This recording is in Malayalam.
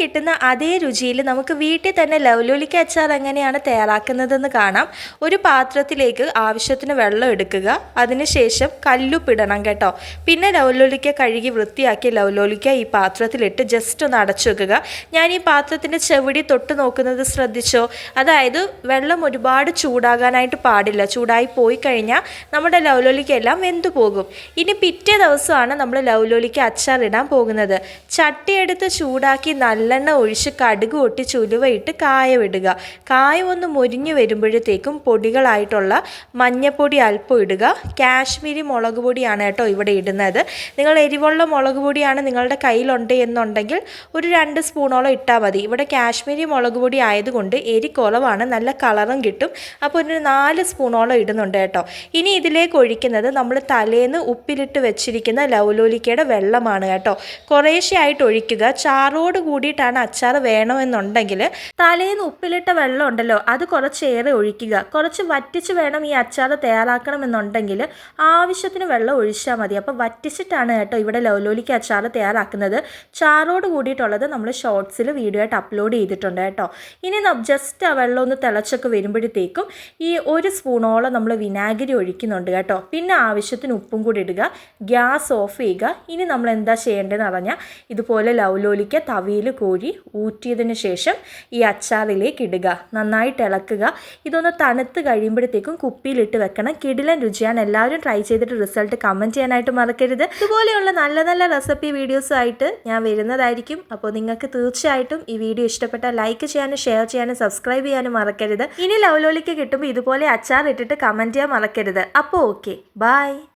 കിട്ടുന്ന അതേ രുചിയിൽ നമുക്ക് വീട്ടിൽ തന്നെ ലവലോലിക്ക അച്ചാർ എങ്ങനെയാണ് തയ്യാറാക്കുന്നതെന്ന് കാണാം. ഒരു പാത്രത്തിലേക്ക് ആവശ്യത്തിന് വെള്ളം എടുക്കുക. അതിനുശേഷം കല്ലുപ്പിടണം കേട്ടോ. പിന്നെ ലവലോലിക്ക കഴുകി വൃത്തിയാക്കി ലവലോലിക്ക ഈ പാത്രത്തിലിട്ട് ജസ്റ്റ് ഒന്ന് അടച്ചു വെക്കുക. ഞാൻ ഈ പാത്രത്തിന്റെ ചെവിടി തൊട്ട് നോക്കുന്നത് ശ്രദ്ധിച്ചോ? അതായത് വെള്ളം ഒരുപാട് ചൂടാകാനായിട്ട് പാടില്ല. ചൂടായി പോയി കഴിഞ്ഞാൽ നമ്മുടെ ലവലോലിക്ക എല്ലാം വെന്തു പോകും. ഇനി പിറ്റേ ദിവസമാണ് നമ്മൾ ലവലോലിക്ക അച്ചാർ ഇടാൻ പോകുന്നത്. ചട്ടിയെടുത്ത് ചൂടാക്കി ചൂടാക്കി നല്ലെണ്ണ ഒഴിച്ച് കടുക് ഒട്ടി ചുലുവയിട്ട് കായ ഇടുക കായ ഒന്ന് മുരിഞ്ഞു വരുമ്പോഴത്തേക്കും പൊടികളായിട്ടുള്ള മഞ്ഞപ്പൊടി അല്പം ഇടുക. കാശ്മീരി മുളക് പൊടിയാണ് കേട്ടോ ഇവിടെ ഇടുന്നത്. നിങ്ങൾ എരിവുള്ള മുളക് പൊടിയാണ് നിങ്ങളുടെ കയ്യിലുണ്ട് എന്നുണ്ടെങ്കിൽ ഒരു രണ്ട് സ്പൂണോളം ഇട്ടാൽ മതി. ഇവിടെ കാശ്മീരി മുളക് പൊടി ആയതുകൊണ്ട് എരി കുറവാണ്. നല്ല കളറും കിട്ടും. അപ്പോൾ ഒരു നാല് സ്പൂണോളം ഇടുന്നുണ്ട് കേട്ടോ. ഇനി ഇതിലേക്ക് ഒഴിക്കുന്നത് നമ്മൾ തലേന്ന് ഉപ്പിലിട്ട് വെച്ചിരിക്കുന്ന ലൗലോലിക്കയുടെ വെള്ളമാണ് കേട്ടോ. കുറേശ്ശെ ആയിട്ട് ഒഴിക്കുക. ചാറോട് കൂടിയിട്ടാണ് അച്ചാർ വേണമെന്നുണ്ടെങ്കിൽ തലേന്ന് ഉപ്പിലിട്ട വെള്ളം ഉണ്ടല്ലോ അത് കുറച്ചേറെ ഒഴിക്കുക. കുറച്ച് വറ്റിച്ച് വേണം ഈ അച്ചാർ തയ്യാറാക്കണമെന്നുണ്ടെങ്കിൽ ആവശ്യത്തിന് വെള്ളം ഒഴിച്ചാൽ മതി. അപ്പോൾ വറ്റിച്ചിട്ടാണ് കേട്ടോ ഇവിടെ ലൗലോലിക്ക് അച്ചാർ തയ്യാറാക്കുന്നത്. ചാറോട് കൂടിയിട്ടുള്ളത് നമ്മൾ ഷോർട്സിൽ വീഡിയോ ആയിട്ട് അപ്ലോഡ് ചെയ്തിട്ടുണ്ട് കേട്ടോ. ഇനി ജസ്റ്റ് ആ വെള്ളം ഒന്ന് തിളച്ചൊക്കെ വരുമ്പോഴത്തേക്കും ഈ ഒരു സ്പൂണോളം നമ്മൾ വിനാഗിരി ഒഴിക്കുന്നുണ്ട് കേട്ടോ. പിന്നെ ആവശ്യത്തിന് ഉപ്പും കൂടി ഇടുക. ഗ്യാസ് ഓഫ് ചെയ്യുക. ഇനി നമ്മൾ എന്താ ചെയ്യേണ്ടതെന്ന് പറഞ്ഞാൽ ഇതുപോലെ ലൗലോലിക്ക തവിയിൽ കോരി ഊറ്റിയതിന് ശേഷം ഈ അച്ചാറിലേക്ക് ഇടുക. നന്നായിട്ട് ഇളക്കുക. ഇതൊന്ന് തണുത്ത് കഴിയുമ്പോഴത്തേക്കും കുപ്പിയിലിട്ട് വെക്കണം. കിടിലൻ രുചിയാണ്. എല്ലാവരും ട്രൈ ചെയ്തിട്ട് റിസൾട്ട് കമന്റ് ചെയ്യാനായിട്ട് മറക്കരുത്. ഇതുപോലെയുള്ള നല്ല നല്ല റെസിപ്പി വീഡിയോസുമായിട്ട് ഞാൻ വരുന്നതായിരിക്കും. അപ്പോൾ നിങ്ങൾക്ക് തീർച്ചയായിട്ടും ഈ വീഡിയോ ഇഷ്ടപ്പെട്ടാൽ ലൈക്ക് ചെയ്യാനും ഷെയർ ചെയ്യാനും സബ്സ്ക്രൈബ് ചെയ്യാനും മറക്കരുത്. ഇനി ലവലോലിക്ക് കിട്ടുമ്പോൾ ഇതുപോലെ അച്ചാർ ഇട്ടിട്ട് കമന്റ് ചെയ്യാൻ മറക്കരുത്. അപ്പോൾ ഓക്കെ ബൈ